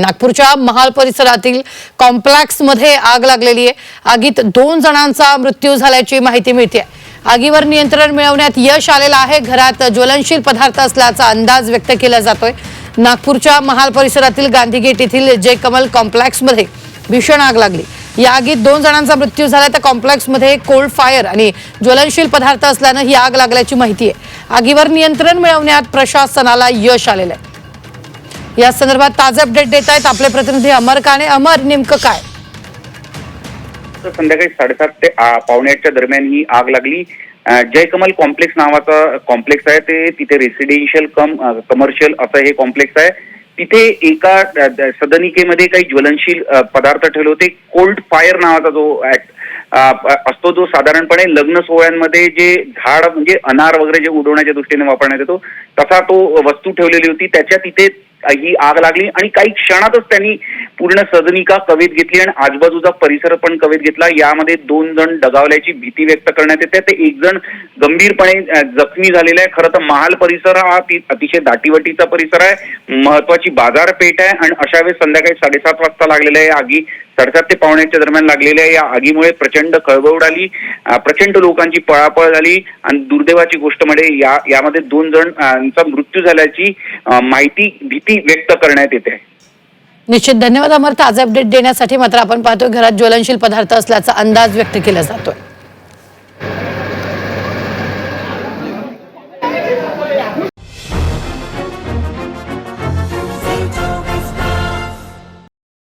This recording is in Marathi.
नागपूरच्या महाल परिसरातील कॉम्प्लेक्समध्ये आग लागलेली आहे. आगीत दोन जणांचा मृत्यू झाल्याची माहिती मिळते. आगीवर नियंत्रण मिळवण्यात यश आलेलं आहे. घरात ज्वलनशील पदार्थ असल्याचा अंदाज व्यक्त केला जातोय. नागपूरच्या महाल परिसरातील गांधी गेट येथील जे कमल कॉम्प्लेक्समध्ये भीषण आग लागली. या आगीत दोन जणांचा मृत्यू झाला. तर कॉम्प्लेक्समध्ये कोल्ड फायर आणि ज्वलनशील पदार्थ असल्यानं ही आग लागल्याची माहिती आहे. आगीवर नियंत्रण मिळवण्यात प्रशासनाला यश आलेलं आहे. या संदर्भात ताजे अपडेट देत आहेत आपले प्रतिनिधी अमर काने. अमर नेमकं काय? संध्याकाळी साडेसात ते पावणे आठच्या दरम्यान ही आग लागली. जयकमल कॉम्प्लेक्स नावाचा कॉम्प्लेक्स आहे ते तिथे रेसिडेन्शियल कम कमर्शियल असं हे कॉम्प्लेक्स आहे. तिथे एका सदनिकेमध्ये काही ज्वलनशील पदार्थ ठेवले होते. कोल्ड फायर नावाचा जो ऍक्ट असतो जो साधारणपणे लग्न सोहळ्यांमध्ये जे झाड म्हणजे अनार वगैरे जे उडवण्याच्या दृष्टीने वापरण्यात येतो तसा तो वस्तू ठेवलेली होती. त्याच्या तिथे ही आग लागली आणि काही क्षणातच त्यांनी पूर्ण सदनिका कवेत घेतली आणि आजूबाजूचा परिसर पण कवेत घेतला. यामध्ये दोन जण दगावल्याची भीती व्यक्त करण्यात येते. ते एक जण गंभीरपणे जखमी झालेला आहे. खरं तर महाल परिसर हा अतिशय दाटीवाटीचा परिसर आहे. महत्वाची बाजारपेठ आहे आणि अशा वेळेस संध्याकाळी साडेसात वाजता लागलेल्या या आगी साडेसात ते पावण्याच्या दरम्यान लागलेल्या या आगीमुळे प्रचंड खळबळ उडाली प्रचंड लोकांची पळापळ झाली आणि दुर्दैवाची गोष्ट म्हणजे या यामध्ये दोन जण मृत्यू झाल्याची माहिती भीती व्यक्त करण्यात येते. निश्चित धन्यवाद अमर ताजे अपडेट देण्यासाठी मात्र आपण पाहतोय घरात ज्वलनशील पदार्थ असल्याचा अंदाज व्यक्त केला जातोय.